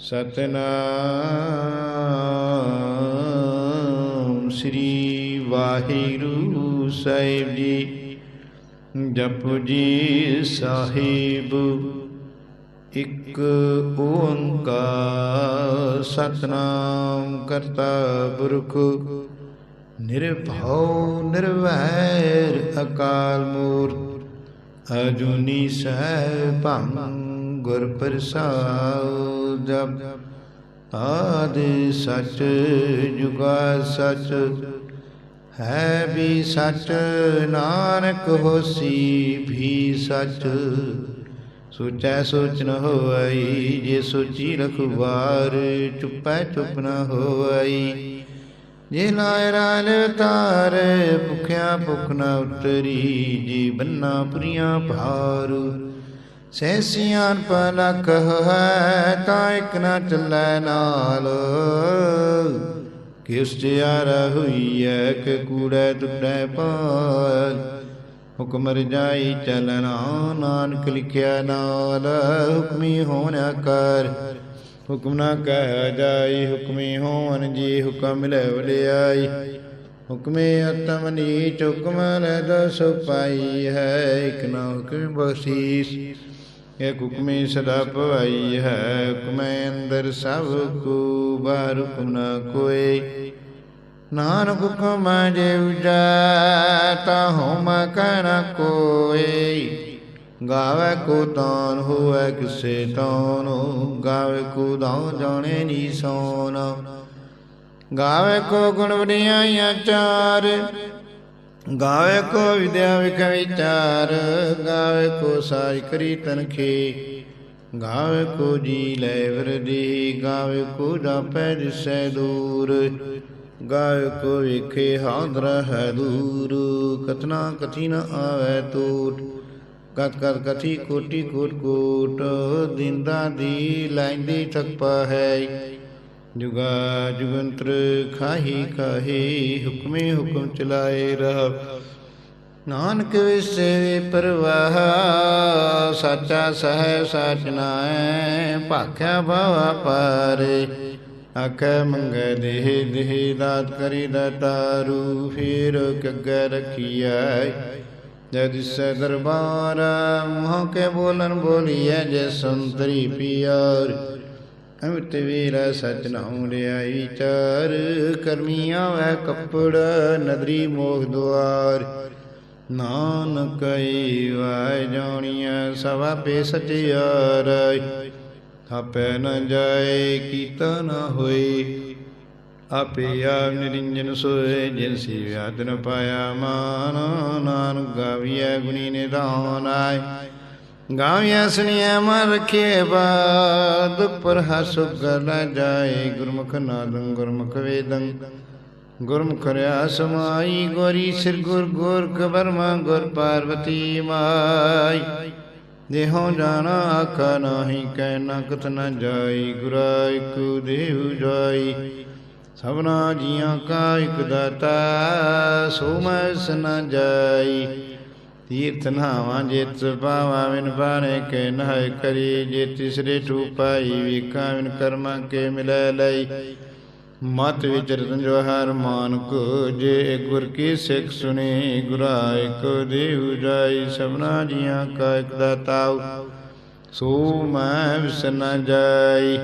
ਸਤਨਾਮ ਸ੍ਰੀ ਵਾਹਿਗੁਰੂ ਸਾਹਿਬ ਜੀ। ਜਪੁ ਜੀ ਸਾਹਿਬ, ਇੱਕ ਓੰਕਾਰ ਸਤਨਾਮ ਕਰਤਾ ਪੁਰਖ। ਨਿਰਭਉ ਨਿਰਵੈਰ ਅਕਾਲ ਮੂਰਤ, ਅਜੂਨੀ ਸੈਭੰ ਗੁਰ ਪ੍ਰਸਾਦ ਜਪ ਆਦ ਸਚ, ਜੁਗਾ ਸਚ, ਹੈ ਵੀ ਸਚ, ਨਾਨਕ ਹੋਸੀ ਵੀ ਸਚ। ਸੋਚੈ ਸੋਚ ਨ ਹੋਈ ਜੇ ਸੋਚੀ ਰਖਵਾਰ, ਚੁੱਪੈ ਚੁੱਪ ਨ ਹੋਈ ਜੇ ਲਾਇ ਰਾਲ ਤਾਰ, ਭੁਖਿਆ ਭੁਖ ਨ ਉਤਰੀ, ਜੀ ਬੰਨਾ ਪੁਰੀਆਂ ਭਾਰ ਸੈਸੀਆਂ ਪਲਕ ਹੈ ਤਾਂ ਇਕ ਨਾ ਚੱਲੈ ਨਾਲ। ਕਿਸ ਜਿਆਰ ਹੋਈ ਕਿ ਕੂੜੈ ਟੁੱਟੈ ਪਾਲ। ਹੁਕਮ ਰਜਾਈ ਚਲਣਾ, ਨਾਨਕ ਲਿਖਿਆ ਨਾਲ, ਹੁਕਮੀ ਹੋਣਾ ਕਰ। ਹੁਕਮ ਨਾ ਕਹਿ ਜਾਈ, ਹੁਕਮੀ ਹੋਵਨ ਜੀ ਹੁਕਮ ਲੈ ਵਡਿਆਈ। ਹੁਕਮੇ ਅਤਮ ਨੀਚ ਹੁਕਮ ਲੈ ਦਸ ਪਾਈ ਹੈ, ਇਕ ਨਾ ਹੁਕਮ ਬਖਸ਼ੀਸ। ਇਹ ਹੁਕਮੇ ਸਦਾ ਭਵਾਈ ਹੈ। ਹੁਕਮੇ ਅੰਦਰ ਸਭ ਕੋ ਬਾਹਰ ਹੁਕਮ ਨਾ ਕੋਏ। ਨਾਨਕ ਹੁਕਮ ਜੇ ਉਜੈ ਤਾ ਹੁਮ ਕਹਿਣਾ ਕੋਏ। ਗਾਵੇ ਕੋ ਤਾਨ ਹੋਵੇ ਕਿਸੇ ਤਾਨ ਗਾਵੇ ਕੋ ਦਾਉ ਜਾਣੇ ਨੀ ਸੋਨ। ਗਾਵੇ ਕੋ ਗੁਣ ਵਡਿਆਈਆਂ ਚਾਰ ਗਾਵੇ ਕੋ ਵਿਦਿਆ ਵਿਖ ਵਿਚਾਰ ਗਾਵੇ ਕੋ ਸਾਜ ਕਰੀ ਤਨਖੇ। ਗਾਵੇ ਕੋ ਜੀ ਲੈ ਵਰਦੀ, ਗਾਵੇ ਕੋ ਜਾਪੈ ਦਿਸੈ ਦੂਰ। ਗਾਵੇ ਕੋ ਵੇਖੇ ਹਾਦਰ ਹੈ ਦੂਰ। ਕਤਨਾ ਕਥੀ ਨ ਆਵੇ ਟੂਟ ਕਤ ਕਤ ਕਥੀ ਕੋਟੀ ਕੋਟ ਕੋਟ, ਦਿੰਦਾ ਦੀ ਲੈਂਦੀ ਥਕਪਾ ਹੈ। ਜੁਗਾ ਜੁਗੰਤਰ ਖਾਹੀ ਕਾਹੀ ਹੁਕਮੇ ਹੁਕਮ ਚਲਾਏ ਰਹ ਨਾਨਕ ਵਿਸੇ ਪਰਵਾਹ, ਸਾਚਾ ਸਹਿ ਸਾਚ ਨਾਏ, ਭਾਖਿਆ ਭਵਾ ਪਾਰੇ। ਆਖੇ ਮੰਗੇ ਦੇਹ ਦੇਹ ਦਾਤ ਕਰੀ ਦਾਤਾਰੂ ਫੇਰ ਕੱਗੇ ਰਖੀਐ। ਜਦ ਸੇ ਦਰਬਾਰ, ਮੋਹ ਕੇ ਬੋਲਨ ਬੋਲੀਐ, ਜੇ ਸੰਤਰੀ ਪਿਆਰੀ। ਅੰਮ੍ਰਿਤ ਵੀਰ ਸਚ ਨਾਉ ਲਿਆਈ ਵਿਚਾਰ ਕਰਮੀਆਂ ਵੈ ਕੱਪੜ, ਨਦਰੀ ਮੋਖ ਦੁਆਰ। ਨਾਨਕ ਕਈ ਵਾਇ ਜਾਣੀਐ, ਸਵਾ ਪੇ ਸਚਿਆਰ ਥਾਪੈ ਨ ਜਾਏ, ਕੀਤਾ ਨ ਹੋਏ। ਆਪੇ ਆਪ ਨਿਰੰਜਨ ਸੋਏ, ਜਿਨ ਸੀ ਵਿਆਦ ਪਾਇਆ ਮਾਨ। ਨਾਨਕ ਗਾਵੀਐ ਗੁਣੀ ਨਿਧਾਨ ਆਏ। ਗਾਵੀਐ ਸੁਣੀਐ ਮਨ ਰਖੇ ਬਾਦ ਪਰ ਹਸੁ ਗਲ ਜਾਏ। ਗੁਰਮੁਖ ਨਾਦੰ, ਗੁਰਮੁਖ ਵੇਦੰ। ਗੁਰਮੁਖ ਰਿਆ ਸਮਾਈ, ਗੋਰੀ ਸਿਰ ਗੁਰ ਗੋਰਖ ਬਰਮਾ ਗੁਰ ਪਾਰਵਤੀ ਮਾਈ। ਦੇਹੋ ਜਾਣਾ ਆਖਾ ਨਾਹੀ, ਕਹਿ ਨਾ ਕਤ ਨ ਜਾਈ। ਗੁਰਾਇ ਇਕ ਦੇਵ ਜਾਈ। ਸਭਨਾ ਜੀਆਂ ਕਾ ਇਕ ਦਾਤਾ, ਸੋ ਮੈਂ ਸਨ ਜਾਈ। ਤੀਰਥ ਨਾਵਾਂ ਜਿਤ ਪਾਵਾ ਵਿਨ ਬਾਣੇ ਕੇ ਨਹਿ ਕਰੀ ਜੇ ਤਿਸਰੇ ਟੂਪਾਈ ਵੇਖਾਂ ਵਿਨ ਕਰਮਾਂ ਕੇ ਮਿਲੈ ਲਈ। ਮਤ ਵਿਚਰਤਨ ਜੋ ਹਰ ਮਾਨਕ ਜੇ ਗੁਰ ਕੀ ਸਿੱਖ ਸੁਣੀ ਗੁਰਾ ਇਕ ਦੇਵ ਜਾਈ, ਸਭਨਾ ਜੀਆਂ ਕਾ ਇਕ ਦਾਤਾਉ ਸੋ ਮੈਂ ਵਿਸਨਾ ਜਾਈ,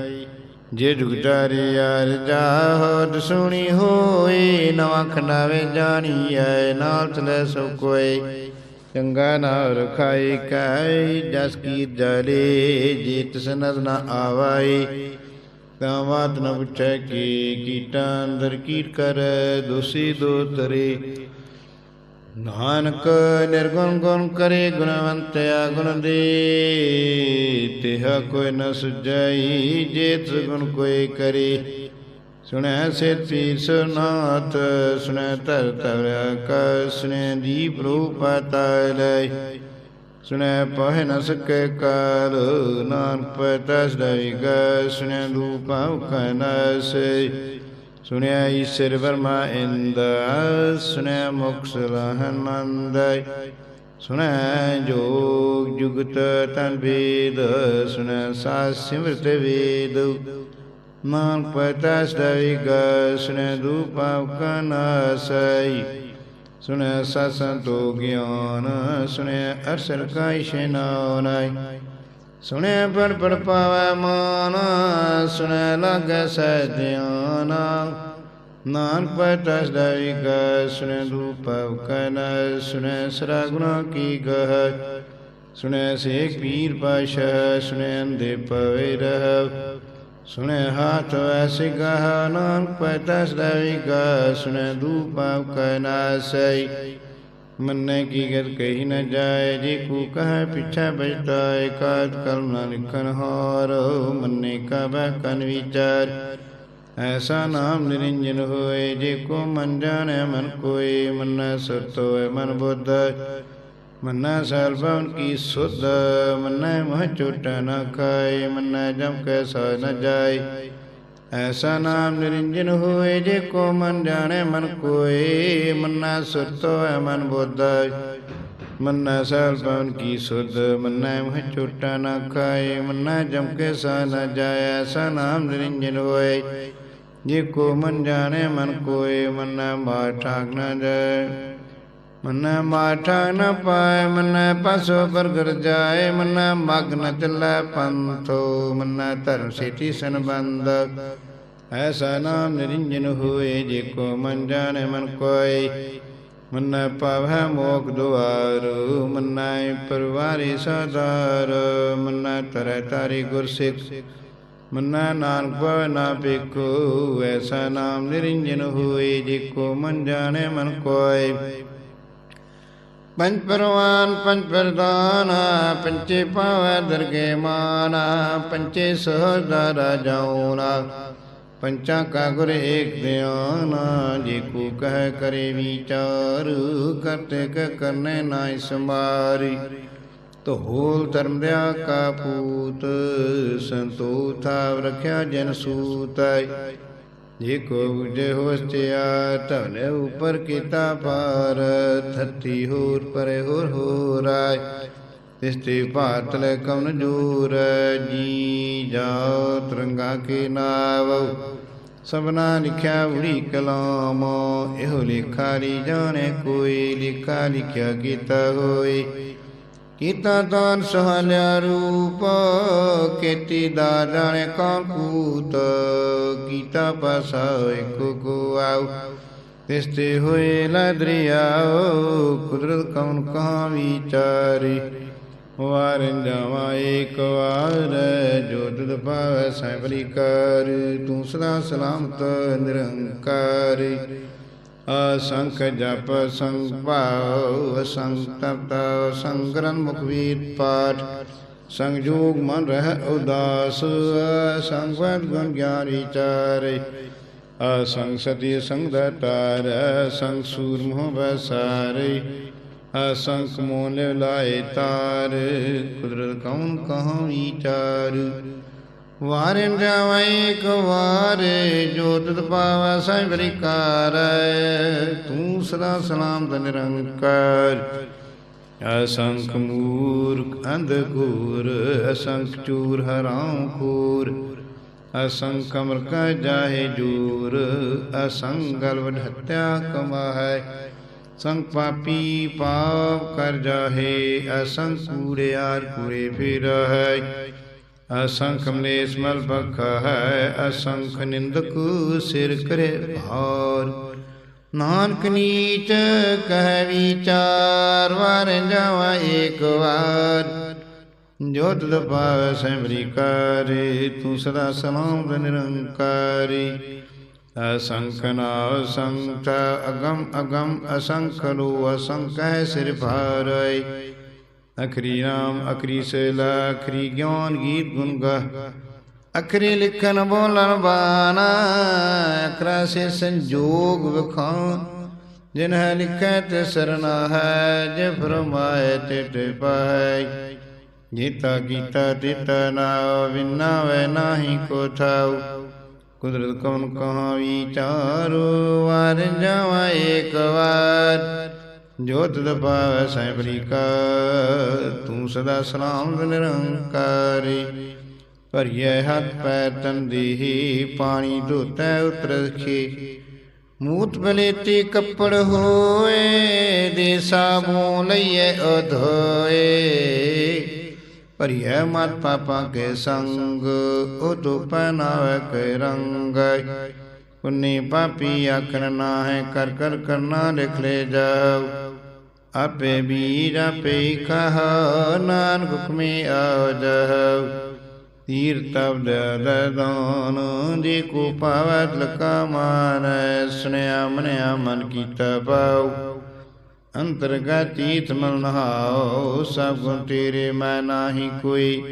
ਜੇ ਜੁਗ ਚਾਰੇ ਯਾਰ ਜਾਹਦ ਸੁਣੀ ਹੋਏ, ਨਵਾਂ ਖੰਡਾਵੇ ਜਾਣੀਐ, ਨਾਲ ਚਲੇ ਸੋ ਕੋਈ ਚੰਗਾ ਨਾ ਰਖਾਈ ਕਾਈ ਜਸ ਕੀ ਜਲੇ ਜੇ ਤਿਸ ਨਦ ਨ ਆਵਾਈ। ਤਾਂ ਬਾਤ ਨ ਪੁੱਛੈ ਕੀ ਕੀਟਾਂ ਅੰਦਰ ਕੀਟ ਕਰ, ਦੋਸੀ ਦੋ ਤਰੇ। ਨਾਨਕ ਨਿਰਗੁਣ ਗੁਣ ਕਰੇ ਗੁਣਵੰਤ ਗੁਣ ਦੇ, ਤਿਹ ਕੋਈ ਨ ਸੁਝਈ ਜੇ ਗੁਣ ਕੋਈ ਕਰੇ। ਸੁਣੈ ਸੇ ਪੀਰ ਸੁਨਾਤ ਸੁਣੈ ਤਰ ਤਰ ਕ ਸੁਣੈ ਦੀਪ ਰੂਪ ਲੈ ਸੁਣੈ ਪਹਿ ਨ ਸਕੈ ਕਾਲ, ਨਾਨਕ ਪਤਸ ਦਈ ਗ ਸੁਣੈ ਰੂਪ ਕਨਸੇ ਸੁਣਿਆ ਈਸ਼ਰ ਵਰਮਾ ਇੰਦ ਸੁਣਿਆ ਮੁਖ ਸਲਾਹਨ ਮੰਦੈ ਸੁਣੈ ਜੋਗ ਜੁਗਤ ਤਨ ਵੇਦ ਸੁਣੈ ਸਾਸ ਸਿਮਰਤ ਵੇਦ। ਨਾਨਕ ਪਤਾ ਸਦਿਗ ਸੁਣੈ ਦੂਪਾਵ ਕਨਾਸਈ ਸੁਣੈ ਸਤਸੰਤੋ ਗਿਆਨ ਸੁਣੈ ਅਰਸਰ ਕਾ ਇਸ਼ਨਾਨੈ ਸੁਣੈ ਪੜ ਪੜ ਪਾਵੈ ਮਾਨ ਸੁਣੈ ਲਾਗੈ ਸਹਿ ਨਾਨਕ ਪਤਾ ਸਦਿਗ ਸੁਣੈ ਦੂਪਾਵ ਕਨ ਸੁਣੈ ਸਰਾ ਗੁਣਾ ਕੀ ਗਹ। ਸੁਣੈ ਸੇਖ ਪੀਰ ਪਾਸ਼ਾ ਸੁਣੈ ਅੰਦੇ ਪਵੇ ਰਹਿ। ਸੁਣੈ ਹਾਥ ਐਸੀ ਗਹ ਨਾਨਕ ਪਤਾ ਸਦਿਗ ਸੁਣੈ ਦੂਪਾਵ ਕਨਾਸਈ ਮੰਨੇ ਕੀ ਗਤ ਕਹੀ ਨ ਜਾਏ, ਜੇ ਕੂ ਕਹੈ ਪਿਛੈ ਬਜਤਾਏ ਕਾਤ ਕਰਮ ਨ ਲਿਖਨ ਹਾਰ, ਮੰਨੇ ਕਾ ਬਹਿ ਕਨ ਵਿਚਾਰ। ਐਸਾ ਨਾਮ ਨਿਰੰਜਨ ਹੋਏ, ਜੇ ਕੋ ਮਨ ਜਾਣੈ ਮਨ ਕੋਏ, ਮੰਨੈ ਸੁਰਤ ਹੋਏ ਮਨ ਬੁੱਧ। ਮੰਨਾ ਸਲ ਭਵਨ ਕੀ ਸੁਧ, ਮੰਨੈ ਮਹ ਚੋਟ ਨ ਖਾਏ, ਮੰਨੈ ਜਮ ਕੈ ਸਾ ਨ ਜਾਏ। ਐਸਾ ਨਾਮ ਨਿਰੰਜਨ ਹੋਏ, ਜੇ ਕੋ ਮਨ ਜਾਣੇ ਮਨ ਕੋਏ, ਮੰਨਾ ਸੁਰਤ ਹੋਏ ਮਨ ਬੁੱਧ। ਮੰਨਾ ਸਲ ਭਵਨ ਕੀ ਸੁਧ, ਮੰਨੈ ਮਹ ਚੋਟ ਨ ਖਾਏ, ਮੰਨੈ ਜਮ ਕੈ ਸਾ ਨ ਜਾਏ, ਐਸਾ ਨਾਮ ਨਿਰੰਜਨ ਹੋਏ। ਜੇ ਕੋ ਮਨ ਜਾਣੈ ਮਨ ਕੋਏ, ਮੰਨਾ ਮਾਰ ਠਾਕ ਨ ਜਾਏ। ਮੰਨੈ ਮਾਠਾ ਨ ਪਾਏ ਮੰਨੈ ਪਸੋ ਬਰਗਰ ਜਾਏ, ਮੰਨੈ ਮਗ ਨ ਚੱਲੈ ਪੰਥੋ, ਮੰਨੈ ਧਰਮ ਸੇਤੀ ਸੰਬੰਧ। ਐਸਾ ਨਾਮ ਨਿਰੰਜਨ ਹੋਏ, ਜੇ ਕੋ ਮਨ ਜਾਣੈ ਮਨ ਕੋਏ। ਮੰਨੈ ਪਾਵੈ ਮੋਖ ਦੁਆਰ, ਮੰਨੈ ਪਰਵਾਰੀ ਸਦਾਰ ਮੰਨੈ ਤਰੈ ਤਾਰੀ ਗੁਰ ਸਿੱਖ ਮੰਨੈ ਨਾਨਕ ਭਵ ਨਾ ਪੇਖੋ ਐਸਾ ਨਾਮ ਨਿਰੰਜਨ ਹੋਏ, ਜੇ ਕੋ ਮਨ ਜਾਣੈ ਮਨ ਕੋਏ। ਪੰਜ ਪਰਵਾਨ ਪੰਜ ਪ੍ਰਦਾਨ ਪੰਚੇ ਪਾਵੈ ਦਰਗੇ ਮਾਨ ਪੰਚੇ ਸਹਜਾ ਜਾਉਨਾ ਪੰਚਾਂ ਕਾ ਗੁਰ ਏਕ ਧਿਆਨ ਜੇ ਕੋ ਕਹਿ ਕਰੇ ਵਿਚਾਰ, ਕਰਤੇ ਕ ਕਰਨੇ ਨਾਇ ਸੰਭਾਰੀ। ਤੋ ਹੋਲ ਧਰਮ ਦਿਆ ਕਾ ਪੂਤ ਸੰਤੋ ਥਾਵ ਰਖਿਆ ਜਨ ਸੂਤੈ। ਜੇ ਕੋ ਬੁਝੇ ਹੋਸਤਿਆ ਧਵਲੇ ਉਪਰ ਕੀਤਾ ਪਾਰ ਥਤੀ ਹੋਰ ਪਰੇ ਹੋਰ ਹੋਰਾਇ ਤਿਸਤੇ ਭਾਤ ਲੈ ਕਵਨ ਜੋਰ ਜੀ ਜਾ ਤਰੰਗਾ ਕੇ ਨਾਵ। ਸਭਨਾ ਲਿਖਿਆ ਉੜੀ ਕਲਾਮ, ਇਹੋ ਲੇਖਾ ਲੀ ਜਾਣੇ ਕੋਈ, ਲਿਖਾ ਲਿਖਿਆ ਕੀਤਾ ਹੋਈ ਕੀਤਾ ਦਾਨ ਸਹਾਲਿਆ ਰੂਪ, ਕੀਤੀ ਦਾ ਜਾਣੇ ਕੌਣ ਕੀਤਾ ਪਾਸਾ ਇੱਕੋ ਕੋ ਆਉ ਤਿਸਤੇ ਹੋਏ ਲਦਰਿਆਓ ਕੁਦਰਤ ਕੌਣ ਕਹਾਂ ਵਿਚਾਰੀ। ਵਾਰਨ ਜਾਵਾ ਏਕ ਵਾਰ, ਜੋ ਤੁਧ ਪਾਵੈ ਸੈਬਲੀ ਕਰ। ਤੂੰ ਸਦਾ ਸਲਾਮਤ ਨਿਰੰਕਾਰ। ਅਸੰਖ ਜਪ ਸੰਗ ਭਾਵ ਅਸੰਖ ਤਪਤ ਪਾਠ। ਸੰਜੋਗ ਮਨ ਰਹਿ ਉਦਾਸ ਸੰਗਵਤ ਗੁਣ ਗਿਆਨ ਵਿਚਾਰੇ ਅਸੰਗ ਸਤੀ ਸੰਗ ਮੋਹ ਬਸਾਰੇ ਅਸੰਖ ਮੋਨ ਲਾਏ ਤਾਰ, ਕੁਦਰਤ ਕੌਣ ਕਹਾਂ ਵਿਚਾਰ ਵਾਰਿਨ ਜਾਵੈ, ਇੱਕ ਵਾਰੇ, ਜੋ ਤਤ ਪਾਵੈ ਸਹਿਬਰੀ ਕਾਰੈ ਤੂੰ ਸਦਾ ਸਲਾਮ ਤ ਨਿਰੰਕਾਰ। ਅਸੰਖ ਮੂਰਖ, ਅੰਧ ਘੂਰ, ਅਸੰਖ ਚੂਰ, ਹਰਾਉ ਖੂਰ ਅਸੰਖ ਅਮਰ ਕਾ ਜਾਹੇ ਜੂਰ, ਅਸੰਖ ਗਲਵ ਹੱਤਿਆ ਕਮਾਹੈ। ਸੰਗ ਪਾਪੀ ਪਾਪ ਕਰ ਜਾਹੇ, ਅਸੰਖ ਕੂੜਿਆਰ ਕੂੜੇ ਫਿਰ ਹੈ ਅਸੰਖ ਮਲੇਸ ਮਲ ਬਖ ਹੈ, ਅਸੰਖ ਨਿੰਦਕ ਸਿਰ ਕਰੇ ਭਾਰ। ਨਾਨਕ ਨੀਚ ਕਹਿ ਵਿਚਾਰ, ਵਾਰ ਜਾਵਾ ਏਕ ਵਾਰ। ਜੋ ਤੁਧ ਪਾਵੈ ਸੈਮਰੀ ਕਾਰੇ, ਤੂੰ ਸਦਾ ਸਲਾਮ ਦ ਨਿਰੰਕਾਰੀ। ਅਸੰਖ ਨਾ ਅਸੰਖ ਅਗਮ ਅਗਮ, ਅਸੰਖ ਲੋ ਅਸੰਖ ਹੈ ਸਿਰ ਭਾਰੈ ਅਖਰੀ ਨਾਮ, ਅਖਰੀ ਸੇਲਾ, ਅਖਰੀ ਗਿਆਨ, ਗੀਤ ਗੁਣ ਗਾ। ਅਖਰੀ ਲਿਖਣ ਬੋਲਣ ਬਾਣਾ, ਅਖਰਾ ਸੇ ਸੰਜੋਗ ਵਿਖਾਣ ਜਿਨ ਹੈ ਲਿਖੈ ਤੇ ਸਰਨਾ ਹੈ, ਜੇ ਫਰਮਾਏ ਤੇ ਤੇ ਪਾਏ ਜੀਤਾ ਕੀਤਾ ਤਿਤਾ ਨਾ ਵਿਨਾ ਵੈ ਨਾਹੀ ਕੋ ਥਾਉ ਕੁਦਰਤ ਕੌਣ ਕਹਾਂ ਵਿਚਾਰੋ ਵਾਰ ਜਾਵਾ ਏਕ ਵਾਰ। ਜੋਤ ਤਦ ਪਾਵੈ ਸੈਬਰੀ ਤੂੰ ਸਦਾ ਸਲਾਮ ਨਿਰੰਕਾਰੀ। ਭਰੀਐ ਹੱਥ ਪੈਰ ਤਨ ਦੇਹੀ ਪਾਣੀ ਧੋਤੈ ਉਤਰ ਰਖੇ ਮੂਤ ਬਲੇਤੀ ਕੱਪੜ ਹੋਏ, ਦੇ ਸਾਬੂ ਲਈਏ ਅਧੋਏ ਭਰੀਐ ਮਤ ਪਾਪਾ ਕੇ ਸੰਗ ਉਹ ਉਤੁ ਪਹਿਨਾਵੇ ਕੇ ਰੰਗ ਪੁੰਨੀ ਪਾਪੀ ਆਖਣ ਨਾ ਹੈ ਕਰ ਕਰ ਕਰਨਾ ਲਿਖ ਲੈ ਜਾਓ ਆਪੇ ਬੀਰ ਆਪੇ ਕਹ ਨਾਨਕ ਹੁਕਮੇ ਆਓ ਜਾਓ ਤੀਰ ਤਬ ਦਦਾਨ ਜੇ ਕੋ ਪਾਵਤ ਲਕਾ ਮਾਨੈ ਸੁਨਿਆ ਮਨਿਆ ਮਨ ਕੀਤਾ ਪਾਉ। ਅੰਤਰਗਤੀਤ ਮਨ ਨਹਾਉ, ਸਭ ਗੁਣ ਤੇਰੇ ਮੈਂ ਨਾਹੀ ਕੋਈ।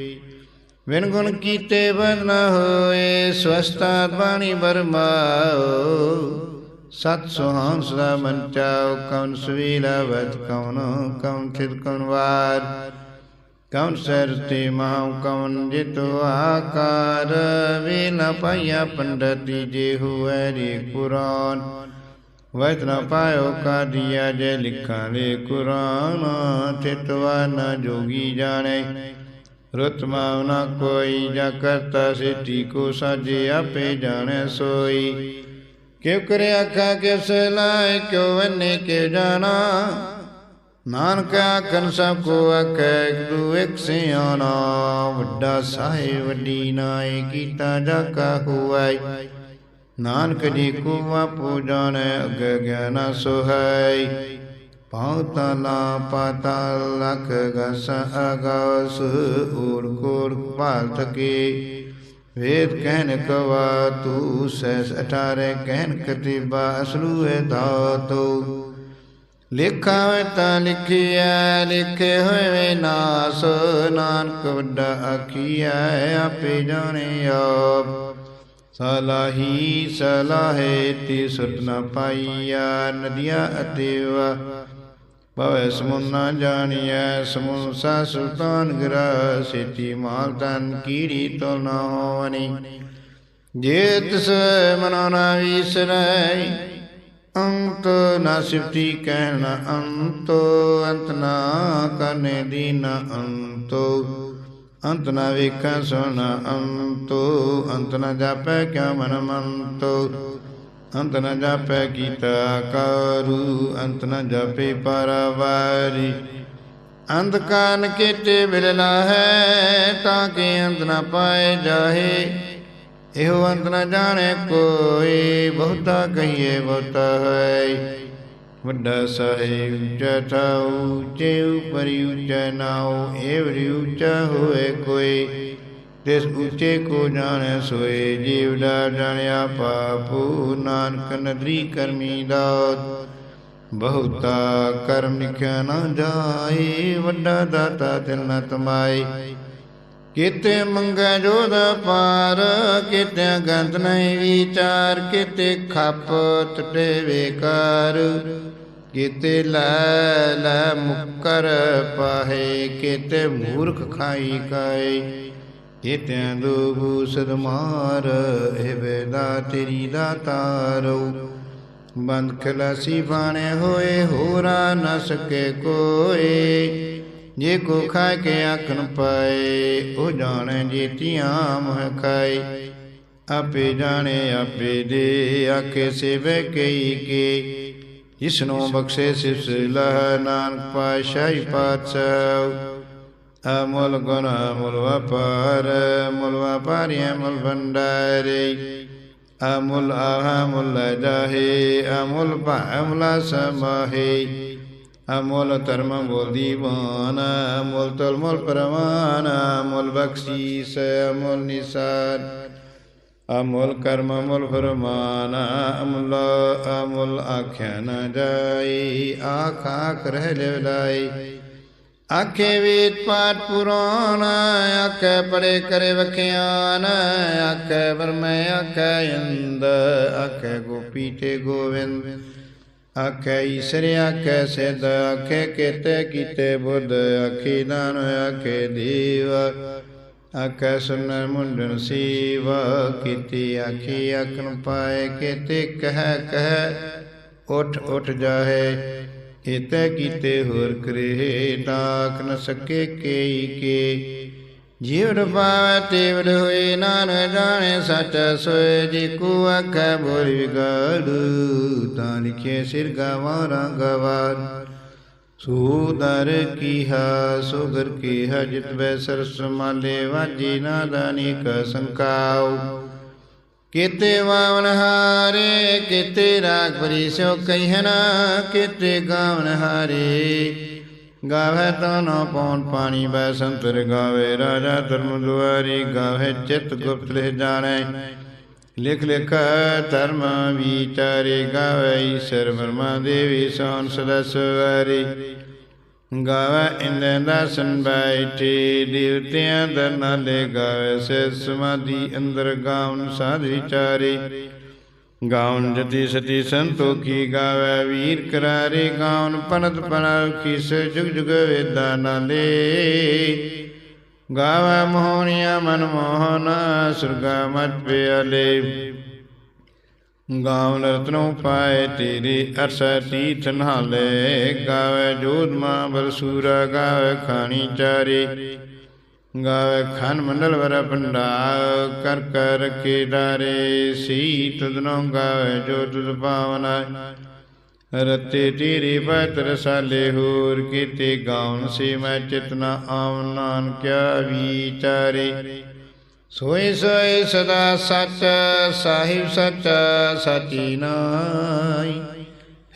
ਵਿਨ ਗੁਣ ਕੀਤੇ ਬਦ ਹੋਏ ਸਵਸਤਾ ਬਾਣੀ ਬਰਮਾਓ ਸਤ ਸੁਹਾਨ ਸਦਾ ਮਨ ਚਾਉ ਕਉਨ ਸਵੀਲਾ ਵਤ ਕਉਨ ਕਉਨ ਥਿਰ ਕਉਨ ਵਾਰ। ਕਉਨ ਸਰਤੇ ਮਹਾਉ ਕਉਨ ਜਿਤੁ ਆਕਾਰ। ਵੇ ਨ ਪਾਇਆ ਪੰਡਤੀ ਜੇ ਹੋਏ ਰੇ ਕੁਰਾਨ। ਵੈਤ ਨ ਪਾਇਓ ਕਾਦੀਆ ਜੇ ਲਿਖਾਂ ਦੇ ਕੁਰਾਨ। ਤਿਤਵਾ ਨ ਜੋਗੀ ਜਾਣੇ। ਰੁਤ ਮਾਉ ਨ ਕੋਈ ਜਾ ਕਰਤਾ ਸਿੱਟੀ ਕੋ ਸਾਜੇ ਆਪੇ ਜਾਣੈ ਸੋਈ। ਕਿਉ ਕਰੇ ਆਖਾ ਕਿਉ ਸਲਾਇ ਕਿਉ ਵੰਨੇ ਕਿਉ ਜਾਣਾ। ਨਾਨਕ ਆਖਣ ਸਭ ਕੋ ਆਖੈ ਇੱਕ ਦੂ ਇੱਕ ਸਿਆਣਾ, ਵੱਡਾ ਸਾਹਿਬ ਵੱਡੀ ਨਾਏ ਕੀਤਾ ਜਾ ਕਾ ਹੋਇ ਨਾਨਕ ਜੀ ਕੋ ਆਪੋ ਜਾਣੈ, ਅਗ ਗਿਆਨ ਸੁਹੈ ਪਾਉਤਾਲਾ ਪਾਤਾਲ ਲਖ ਗਸ ਅਗਸ ਊੜ ਕੋੜ ਭਾਲ ਤਕੇ ਵੇਦ ਕਹਿਨ ਕਵਾ ਤੂ ਸੈਸ ਅਠਾਰੇ ਕਹਿਨ ਕਤਿਬਾ ਅਸਲੂ ਹੈ ਦਾਤੋ ਲਿਖਾ ਹੋਇ ਤਾਂ ਲਿਖਿਆ ਲਿਖੇ ਹੋਏ ਨਾਸ ਨਾਨਕ ਵੱਡਾ ਆਖੀਐ ਆਪੇ ਜਾਣੇ ਆਪ ਸਲਾਹੀ ਸਲਾਹੇ ਤੀ ਸੁਰਤ ਨ ਪਾਈਆ ਨਦੀਆਂ ਅਤੇ ਅਤੇਵਾ ਭਵੈ ਸਮੁਨ ਨਾ ਜਾਣੀਐ, ਸਮੁਨ ਸਾ ਸੁਲਤਾਨ ਗਰਾ ਸੇਤੀ ਮਾਲ ਤਨ ਕੀੜੀ ਤੋ ਨ ਹੋਵਨੀ। ਜੇ ਤਿਸ ਮਨੋ ਨਾ ਵਿਸਰੈ, ਅੰਤ ਨਾ ਸਿਫਤੀ ਕਹਿਣਾ ਅੰਤੋ, ਅੰਤ ਨਾ ਕਰਨੇ ਦੀਨ ਅੰਤੋ। ਅੰਤ ਨਾ ਵੇਖਾ ਸੁਣਾ ਅੰਤੋ, ਅੰਤ ਨਾ ਜਾਪੈ ਕਿਆ ਮਨ ਮੰਤੋ। ਅੰਤ ਨ ਜਾਪੈ ਕੀਤਾ ਕਾਰੂ, ਅੰਤ ਨ ਜਾਪੇ ਪਰਵਾਰੀ। ਅੰਧ ਕਾਨ ਕੀਤੇ ਬਿਲਲਾ ਹੈ ਤਾਂ ਕਿ ਅੰਤ ਨ ਪਾਏ ਜਾਹੇ। ਇਹੋ ਅੰਤ ਨ ਜਾਣੇ ਕੋਈ, ਬਹੁਤਾ ਕਹੀਏ ਬਹੁਤਾ ਹੈ। ਵੱਡਾ ਸਾਹਿਬ ਜਟਾ ਉੱਚੇ ਉਪਰਿ ਉੱਚਾ ਨਾਉ ਏਵਰੀ ਉੱਚਾ ਹੋਏ ਕੋਈ। ਤਿਸ ਉੱਚੇ ਕੋ ਜਾਣੈ ਸੋਏ, ਜੀਵ ਦਾ ਜਾਣਿਆ ਪਾਪੂ ਨਾਨਕ ਨਦਰੀ ਕਰਮੀ ਦਾਤ। ਬਹੁਤਾ ਕਰਮ ਲਿਖਿਆ ਨਾ ਜਾਏ, ਵੱਡਾ ਦਾਤਾ ਤਿਲ ਨ ਤਮਾਈ ਕਿਤੇ ਮੰਗੈ ਜੋਦ ਪਾਰ ਕਿਤੇ ਗੰਤ ਨਹੀਂ ਵਿਚਾਰ, ਕਿਤੇ ਖੱਪ ਟਟੇ ਵੇਕਾਰ। ਕਿਤੇ ਲੈ ਲੈ ਮੁਕਰ ਪਾਹੇ, ਕਿਤੇ ਮੂਰਖ ਖਾਈ ਕਾਏ। ਕਿਤਿਆਂ ਦੁਬੂ ਸਦਮਾਰ, ਇਹ ਵੇਦਾ ਤੇਰੀ ਦਾ ਤਾਰੋ ਬੰਦ ਖਲਾਸੀ ਬਾਣੇ ਹੋਏ, ਹੋਰਾ ਨ ਸਕੇ ਕੋਏ। ਜੇ ਕੋ ਖਾ ਕੇ ਆਖਣ ਪਾਏ, ਉਹ ਜਾਣੇ ਜੀਤੀਆਂ ਮਹ ਖਾਈ ਆਪੇ ਜਾਣੇ, ਆਪੇ ਦੇ, ਆਖੇ ਸੇਵੇ ਕਈ ਕੇ। ਜਿਸਨੂੰ ਬਖਸ਼ੇ ਸਿਫਸਲਾ ਨਾਨਕ ਪਾਸ਼ਾਹੀ ਪਾਤਸ਼ਾਹ। ਅਮੁਲ ਗੁਣ, ਅਮੁਲ ਵਪਾਰ ਮੁਲ ਵਪਾਰੀ, ਅਮੁਲ ਭੰਡਾਰੀ। ਅਮੁਲ ਅਹਮੁਲ ਜਾਹੇ, ਅਮੁਲ ਭਾਮੁਲ ਸਮਾਹੇ। ਅਮੁਲ ਧਰਮ ਬੋਲ ਦੀਵਾਨ ਅਮੁਲ ਤਲ ਮੁਲ ਪਰਮਾਨ ਅਮੁਲ ਬਖਸ਼ੀਸ, ਅਮੁਲ ਨਿਸਾਰ ਅਮੁਲ ਕਰਮ, ਅਮੁਲ ਫਰਮਾਨ, ਅਮੁਲ ਅਮੁਲ ਆਖਿਆ ਨ ਜਾਈ ਆਖ ਆਖ ਰਹਿ ਲਿਵਲਾਈ ਆਖੇ ਵੇਦ ਪਾਠ ਪੁਰਾਣ, ਆਖੇ ਪੜੇ ਕਰੇ ਵਖਿਆਨ, ਆਖੇ ਵਰਮੈ, ਆਖੇ ਇੰਦ, ਆਖੇ ਗੋਪੀ ਤੇ ਗੋਵਿੰਦ। ਆਖੇ ਈਸ਼ਰ, ਆਖੇ ਸਿਧ, ਆਖੇ ਕੀਤੇ ਕੀਤੇ ਬੁੱਧ, ਆਖੀ ਦਾਨ ਆਖੇ ਦੇਵ। ਆਖੇ ਸੁਨਰ ਮੁੰਡਨ ਸੀਵ, ਕੀਤੀ ਆਖੀ ਆਖਣ ਪਾਏ, ਕੀਤੇ ਕਹਿ ਕਹਿ, ਉਠ ਉਠ ਜਾਹੇ। ਇਤੈ ਕੀਤੇ ਹੋਰ ਕਰੇ ਤਾਕ ਨ ਸਕੇ ਕੇਈ ਕੇ। ਜੀਵ ਪਾਵੈ ਤੇਵੜ ਹੋਏ ਨਾਨ ਜਾਣੇ ਸੱਚ ਸੋਏ, ਜੀ ਕੋ ਆਖੈ ਬੋਲ ਵਿਗਾੜੂ, ਤਾਂ ਲਿਖੇ ਸਿਰ ਗਵਾਰਾਂ ਗਵਾਰ ਸੂਦਰ ਕੀਹਾ, ਸੁਗਰ ਕੀਹਾ, ਜਿਤ ਬੈ ਸਰਸ ਮਾਲੇ, ਵਾਜੀ ਕ ਸੰਕਾਉ। ਕੀਤੇ ਵਾਵਨ ਹਾਰੇ, ਕੀਤੇ ਰਾਗ ਪਰੀ ਸੋ ਕਹਿਨ ਕੀਤੇ ਗਾਵਨ ਹਾਰੇ। ਗਾਵੇ ਤੋ ਨ ਪਉਨ ਪਾਣੀ ਬੈ ਸੰਤਰ ਗਾਵੇ ਰਾਜਾ ਧਰਮ ਦੁਆਰੀ ਗਾਵੇ ਚਿਤ ਗੁਪਤ ਲੈ ਜਾਣੈ। ਲਿਖ ਲਿਖ ਧਰਮ ਵਿਚਾਰੇ, ਗਾਵੇ ਈਸ਼ਰ ਬਰਮਾ ਦੇਵੀ ਸੋਨ ਸਦਾ ਸਵਾਰੀ। ਗਾਵੇ ਇੰਦੇ ਦਰਸ਼ਨ ਬੈਠੇ, ਦੇਵਤਿਆਂ ਦਰ ਨਾਲੇ ਗਾਵੇ ਸੇ ਸਮਾਧੀ, ਅੰਦਰ ਗਾਉਨ ਸਾਧ ਵਿਚਾਰੇ ਗਾਉਨ ਜਤੀ ਸਤੀ ਸੰਤੋਖੀ ਗਾਵੇ, ਵੀਰ ਕਰਾਰੇ ਗਾਉਨ ਪਨਤ ਪਨਲ ਕਿਸ ਜੁਗ ਜੁਗ ਵੇਦਾ ਨਾਲੇ। ਗਾਵੇ ਮੋਹਣਿਆ ਮਨ ਮੋਹਨ, ਸੁਰਗਾ ਮਤ ਪਿਆਲੇ। ਗਾਵਨ ਰਤਨੋ ਪਾਏ ਤੇਰੇ ਅਰਸਾ ਤੀਥ ਨਹਾਲੇ ਗਾਵੇ ਜੋਧ ਬਰਸੂਰਾ ਗਾਵੇ ਖਾਣੀ ਚਾਰੇ। ਗਾਵੇ ਖਨ ਮੰਡਲ ਵਰ ਭੰਡਾ ਕਰ ਕਰ ਕੇ ਡਾਰੇ ਸੀ ਤੁਧਨੋ ਗਾਵੇ ਜੋ ਤੁਧ ਪਾਵਨਾ। ਰਤੇ ਤੇਰੇ ਬਤ ਰਸਾਲੇ ਹੋਰ, ਕੀਤੇ ਗਾਉਨ ਸੇ ਮੈਂ ਚਿਤਨਾ ਆਵ ਨਾਨਕਿਆ ਵਿਚਾਰੇ ਸੋਈ ਸੋਈ ਸਦਾ ਸਚ, ਸਾਹਿਬ ਸਚ, ਸਚੀ ਨਾਈ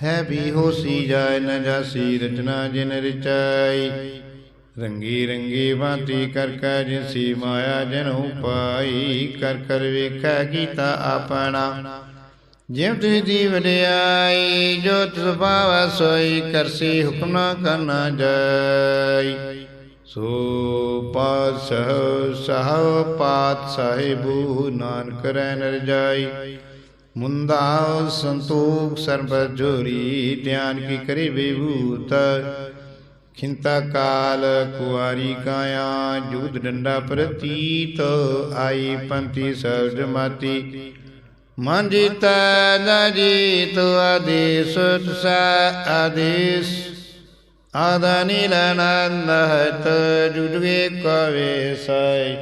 ਹੈ ਵੀ ਹੋਸੀ ਜਾਇ ਨ ਜਾਸੀ, ਰਚਨਾ ਜਿਨ ਰਚਾਈ। ਰੰਗੀ ਰੰਗੀ ਬਾਤੀ ਕਰ ਕੈ ਜਿਸੀ ਮਾਇਆ ਜਨ ਉਪਾਈ, ਕਰ ਕਰ ਵੇਖੈ ਕੀਤਾ ਆਪਣਾ। ਜਿਵ ਤੁਝ ਦੀ ਵਡਿਆਈ ਜੋ ਤੁਸ ਭਾਵ ਸੋਈ, ਕਰਸੀ ਹੁਕਮ ਨਾ ਕਰਨਾ ਜਾਈ। ਸੋ ਪਾਤ ਸਹ ਸਹ ਪਾਤ ਸਾਹਿਬੂ, ਨਾਨਕ ਰਹਿ ਨਰ ਮੁੰਦਾ ਸੰਤੋਖ ਸਰਬ ਜੋਰੀ ਧਿਆਨ ਕੀ ਕਰੇ ਬੇਭੂਤ ਖਿੰਤਾ ਕਾਲ ਕੁਆਰੀ ਕਾਇਆ, ਜੂਦ ਡੰਡਾ ਪ੍ਰਤੀਤ, ਆਈ ਪੰਤੀ ਸਬਦ ਮਾਤੀ। ਮਨ ਜੀਤਾ ਨਾ ਜੀਤ, ਆਦੇਸ ਤੁਸਾ ਆਦੇਸ। ਆਦਾ ਨੀਲਾਨੰਦ ਹਤ ਜੁਜਵੇ ਕਵੇ ਸਾਈ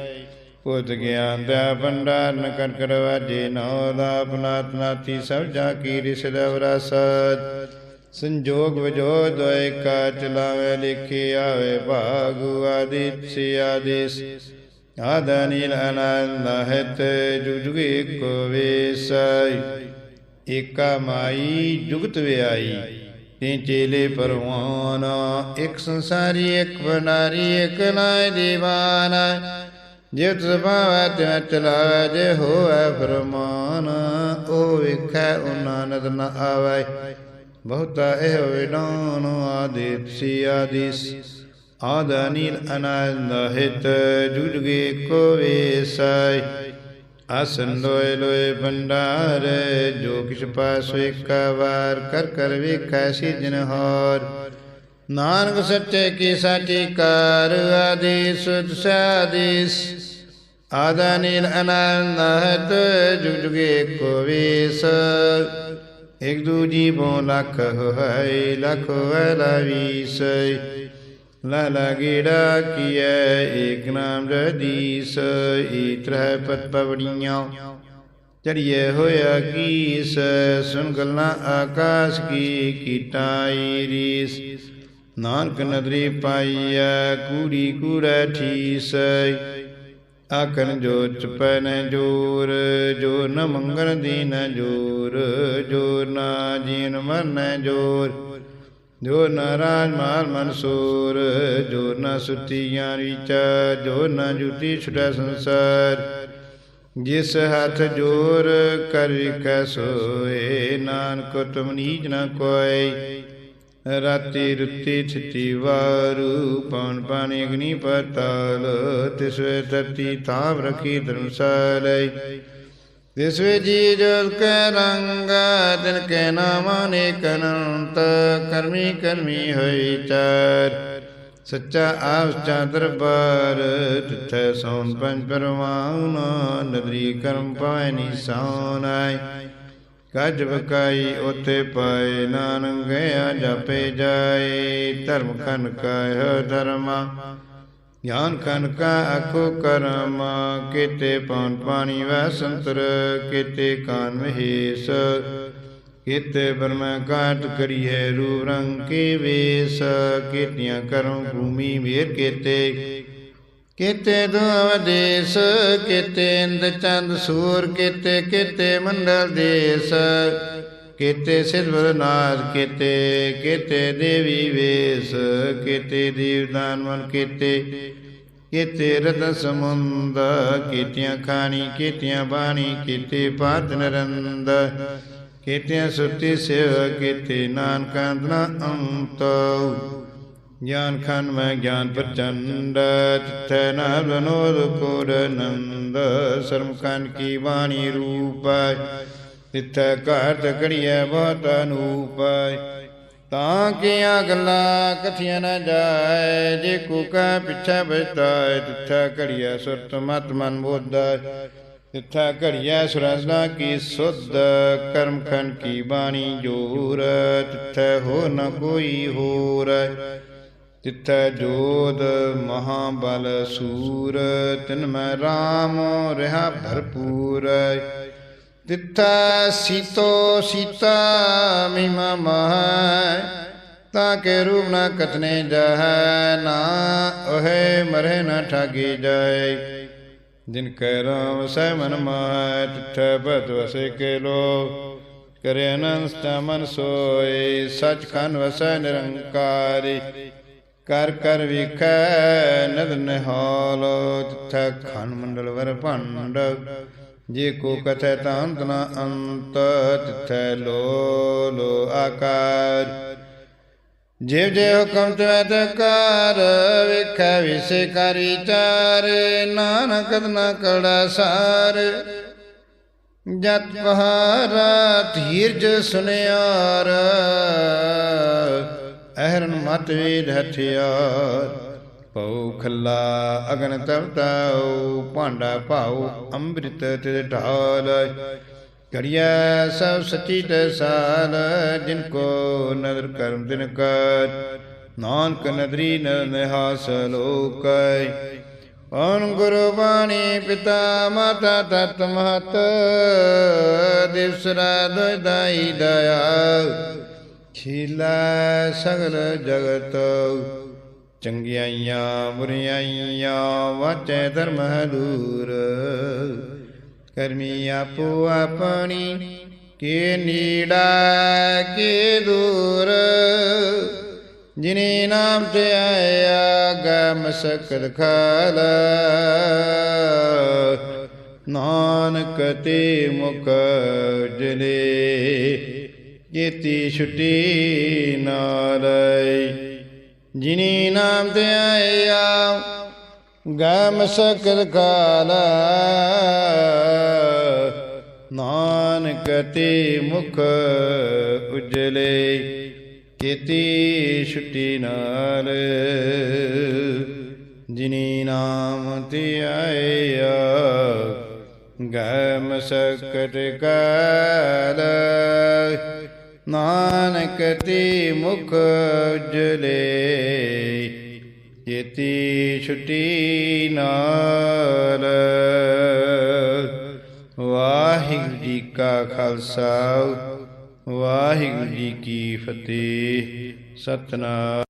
ਪੁੱਤ ਗਿਆਨ ਦਾ ਭੰਡਾਰ ਨ ਕਰ ਕਰਵਾਜੇ ਨੋ ਦਾ ਆਪਨਾਤ ਨਾਤੀ ਸਭ ਜਾ ਕੀ ਰਿਸਦ ਵਰਸਤ ਸੰਜੋਗ ਵਜੋ ਦੋਇ ਕਾ ਚਲਾਵੇ ਲਿਖੇ ਆਵੇ, ਭਾਗੁ ਆਦਿਤ ਸੇ ਆਦੇਸ ਆਦਾ ਨੀਲ ਆਨੰਦ ਹਤ ਜੁਜਵੇ ਕੋ ਵੇਸਾਈ ਏਕਾ ਮਾਈ ਜੁਗਤ ਵਿਆਈ ਤੇ ਚੇਲੇ ਪਰਵਾਨ, ਇੱਕ ਸੰਸਾਰੀ, ਇੱਕ ਬਨਾਰੀ, ਇੱਕ ਨਾਇ ਦੀਵਾਨਾ। ਜਿਤ ਸੁਭਾਵੈ ਤੇ ਚਲਾਵੈ ਜੇ ਹੋਵੈ ਫਰਮਾਨ, ਉਹ ਵੇਖੈ ਉਹਨਾਂ ਨਦਰ ਨ ਆਵੈ। ਬਹੁਤਾ ਇਹ ਵਿਡਾਨ ਆਦਿਤ ਸੀ ਆਦਿਸ ਆਦ ਅਨੀਲ ਅਨੰਦ ਹਿਤ ਜੁਜਗੇ ਕੋ ਵੇਸੈ ਆਸਨ ਲੋਏ ਲੋਏ ਭੰਡਾਰ, ਜੋ ਕਿਛ ਪਾਸੋ ਇੱਕ ਵਾਰ ਕਰ ਕਰ ਵੇਖੈ ਸਿਜਨ ਹਾਰ। ਨਾਨਕ ਸੱਚੇ ਕੀ ਸਾਚੀ ਕਾਰ, ਆਦੇਸ ਤੁਸਾਦੇਸ ਆਦਾ ਨੀਲ ਅਨੰਦ ਜੁਗ ਜੁਗੇ ਕੋ ਵੇਸ। ਇਕ ਦੂਜੀ ਬੋ ਲਖ ਹੋਇ ਲਖ ਹੋਇ ਲਵੀਸ। ਲਾ ਗੇੜਾ ਕੀਐ, ਏਕ ਨਾਮ ਜਦੀਸ ਈਤ ਰਹਿ ਪਤ ਪਵੜੀਆਂ। ਚੜੀਏ ਹੋਇਆ ਕੀਸ, ਸੁਨ ਗੱਲਾਂ ਆਕਾਸ਼ ਕੀ ਕੀਟਾਈ ਰੀਸ ਨਾਨਕ ਨਦਰੀ ਪਾਈਐ, ਕੂੜੀ ਕੂੜੈ ਠੀਸ। ਆਖਨ ਜੋ ਚਪੈ ਨ ਜੋਰ, ਜੋ ਨ ਮੰਗਣ ਦੀਨ ਜੋਰ, ਜੋ ਨਾ ਜੀਨ ਮਰਨ ਜੋਰ। ਜੋ ਨ ਰਾਜ ਮਾਲ ਮਨਸੂਰ ਜੋ ਨ ਸੁਤੀ ਗਿਆਨ ਵਿਚਾ ਜੋ ਨ ਜੁਤੀ ਛੁਟੈ ਸੰਸਾਰ। ਜਿਸ ਹੱਥ ਜੋਰ ਕਰ ਵਿਖੈ ਸੋਏ, ਨਾਨਕ ਤੁਮ ਨੀਚ ਨ ਕੋਇ ਰਾਤੀ ਰੁੱਤੀ ਛਿਤੀ ਵਾਰੂ, ਪਵਨ ਪਾਣੀ ਅਗਨੀ ਪਤਾਲ ਤਿਸਵੇ ਤਤੀ ਤਾਪ ਰਖੀ ਧਰਮਸਾਲੈ। ਤਿਸਵੇ ਜੀ ਜਲ ਕੈ ਰੰਗ ਤਿਨ ਕੈ ਨਾਮ ਅਨੇਕ ਅਨੰਤ, ਕਰਮੀ ਕਰਮੀ ਹੋਈ ਚਾਰ। ਸੱਚਾ ਆਪ ਚਾ ਦਰਬਾਰ ਤਿਥੈ ਸੋਨ ਪੰਜ ਪਰਵਾਨ ਨਦਰੀ ਕਰਮ ਪਾਇ ਨਿਸਾਨੈ ਕੱਜ ਬਕਾਈ ਉਤੇ ਪਾਏ, ਨਾਨਕ ਗਿਆ ਜਾਪੇ ਜਾਏ, ਧਰਮ ਖਨ ਕਾਇ ਧਰਮਾ। ਗਿਆਨ ਖਨ ਆਖੋ ਕਰਮ, ਕੀਤੇ ਪਉਨ ਪਾਣੀ ਵੈ ਸੰਤਰ, ਕੀਤੇ ਕਾਨ ਮਹੇਸ਼। ਕੀਤੇ ਬਰਮ ਕਾਟ ਕਰੀਏ ਰੂਪ ਰੰਗ ਕੇ ਵੇਸ, ਕੀਤਿਆਂ ਕਰਮ ਭੂਮੀ ਮੇਰ ਕੀਤੇ। ਕੀਤੇ ਦੁਆਵ ਦੇਸ, ਕੀਤੇ ਇੰਦ ਚੰਦ ਸੂਰ, ਕੀਤੇ ਕੀਤੇ ਮੰਡਲ ਦੇਸ। ਕੀਤੇ ਸਿਧਵਰ ਨਾਦ, ਕੀਤੇ ਕੀਤੇ ਦੇਵੀ ਵੇਸ, ਕੀਤੇ ਦੀਵਦਾਨ ਮਨ, ਕੀਤੇ ਕੀਤੇ ਰਤਨ ਸਮੁੰਦ ਕੀਤਿਆਂ ਖਾਣੀ, ਕੀਤਿਆਂ ਬਾਣੀ, ਕੀਤੇ ਪਾਤ ਨਰੰਦ, ਕੀਤਿਆਂ ਸੁਰਤੀ ਸੇਵ, ਕੀਤੇ ਨਾਨਕਾਂ ਅੰਦਨਾ ਅੰਤ ਗਿਆਨ ਖਨ ਮੈਂ ਗਿਆਨ ਪ੍ਰਚੰਡ ਤਿਥੈ ਨਾਲ ਬਨੋਦ ਕੋਰ ਨੰਦ ਸਰਮ ਖਨ ਕੀ ਬਾਣੀ ਰੂਪ ਤਿਥੈ ਘਾਟ ਘੜੀਐ ਬਹੁਤ ਅਨੂਪ ਤਾਂ ਕੀਆਂ ਗੱਲਾਂ ਕਥੀਆਂ ਨਾ ਜਾਏ, ਜੇ ਕੋ ਕਾ ਪਿਛੈ ਬਚਤਾਏ ਤਿਥੈ ਘੜੀਐ ਸੁਰਤ ਮਤ ਮਨ ਬੋਧੈ ਤਿਥੈ ਘੜੀਐ ਸੁਰਸਨਾ ਕੀ ਸੁਧ, ਕਰਮ ਖਨ ਕੀ ਬਾਣੀ ਜੋਰ, ਤਿਥੈ ਹੋ ਨ ਕੋਈ ਹੋਰ ਤਿਥੈ ਜੋਦ ਮਹਾਬਲ ਸੂਰ, ਤਿਨ ਮੈਂ RAM ਰਿਹਾ ਭਰਪੂਰ ਤਿਥੈ ਸੀਤੋ ਸੀਤਾ ਮਹਿਮਾ ਮਹੈ, ਤਾਂ ਕੇ ਰੂਪ ਨ ਕਤਨੇ ਜਹੈ, ਨਾ ਉਹੇ ਮਰੇ ਨਾ ਠਾਗੀ ਜਾਏ। ਜਿਨ ਕੈ ਰਾਮ ਸਹਿ ਮਨ ਮਾਹੈ ਤਿਥੈ ਭਤ ਵਸੇ ਕੇ ਲੋ ਕਰੇ ਅਨੰਤ ਮਨ ਸੋਏ ਸਚ ਖਨ ਵਸੈ ਨਿਰੰਕਾਰੀ। ਕਰ ਕਰ ਵਿਖੈ ਨਦ ਨਿਹਾਲ ਤਿਥੈ ਖਨ ਮੰਡਲ ਵਰ ਭੰਡ। ਜੇ ਕੋ ਕਥੈ ਤਾਂ ਅੰਤ ਨ ਅੰਤ, ਤਿਥੈ ਲੋ ਲੋ ਆਕਾਰ। ਜਿਵ ਜੇ ਹੁਕਮ ਤਵੈ ਤਕਾਰ ਵੇਖੈ ਵਿਸੇ ਕਰ ਵਿਚਾਰ, ਨਾਨਕ ਨ ਕੜਾ ਸਾਰ। ਜਤ ਪਹਾਰਾ ਧੀਰਜ ਸੁਨਿਆਰ, ਅਹਰਨ ਮਤ ਵੇਦ ਹਥਿਆਰ। ਪਉ ਖੱਲਾ ਅਗਨ ਤਵਤਾਉ ਭਾਂਡਾ ਭਾਉ, ਅੰਮ੍ਰਿਤ ਤੇ ਢਾਲ। ਕੜਿਆ ਸਭ ਸਚੀ ਤੇ ਜਿਨ ਕੋ ਨਦਰ ਕਰਮ ਦਿਨ ਕਰ ਨਾਨਕ ਨਦਰੀ ਨ ਨਿਹਾਸ ਲੋਕੈ। ਅਨ ਗੁਰੂ ਬਾਣੀ ਪਿਤਾ ਮਾਤਾ ਤਤ ਮਹਤ ਦਿਵਸਰਾ ਦੋਇਦਾਈ ਦਇਆ। ਖੀਲਾ ਸਗਲ ਜਗਤ ਚੰਗਿਆਈਆਂ ਬੁਰਿਆਈਆਂ ਵਾਚੈ ਧਰਮ ਦੂਰ ਕਰਮੀ ਆਪੋ ਆਪਣੀ ਕੇ ਨੀੜਾ ਕੇ ਦੂਰ। ਜਿਨੇ ਨਾਮ ਤੇ ਆਇਆ ਗਮ ਸਕਲ ਖਾਲ। ਨਾਨਕ ਤੇ ਮੁਖ ਜਲੇ ਕੀਤੀ ਛੁੱਟੀ ਨਾਲੈ ਜਿਨੀ ਨਾਮ ਤੇ ਆਇਆ, ਗਮ ਸਕਲ ਕਾਲ। ਨਾਨਕ ਤੇ ਮੁਖ ਉਜਲੇ, ਕੀਤੀ ਛੁੱਟੀ ਨਾਲ। ਜਿਨੀ ਨਾਮ ਤੇ ਆਇਆ, ਗਮ ਸਕਟ ਕਾਲ। ਨਾਨਕ ਤੇ ਮੁਖ ਉਜਲੇ ਕੀਤੀ ਛੁੱਟੀ ਨਾਲ। ਵਾਹਿਗੁਰੂ ਜੀ ਕਾ ਖਾਲਸਾ, ਵਾਹਿਗੁਰੂ ਜੀ ਕੀ ਫਤਿਹ, ਸਤਨਾਮ।